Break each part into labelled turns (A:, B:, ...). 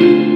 A: thank you.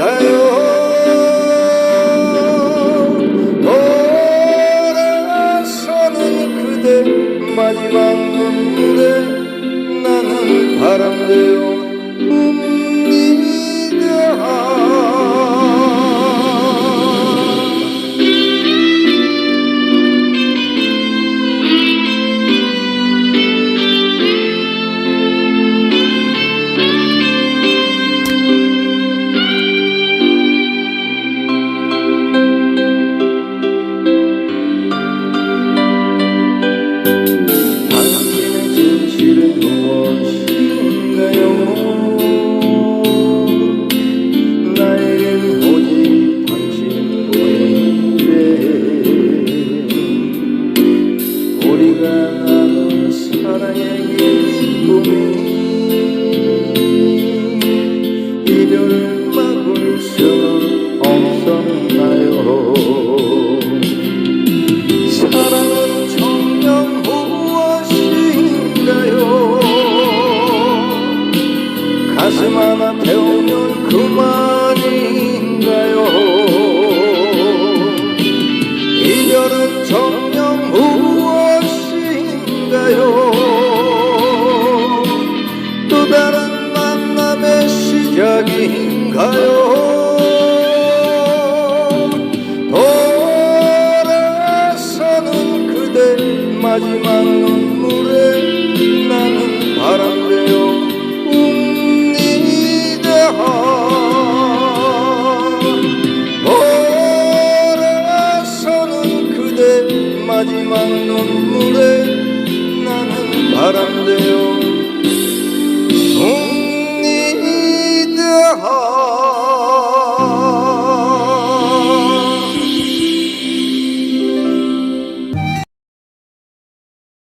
A: 나요. 돌아서는 그대 마지막 무대 나는 바람대요 사랑의 예수님이 이별을 막을 수 없었나요? 사랑은 정녕 무엇인가요? 가슴 하나 태우면 그만 이야기인가요? 돌아서는 그대 마지막 눈물에 나는 바람되어 웁니다 돌아서는 그대 마지막 눈물에 나는 바람되어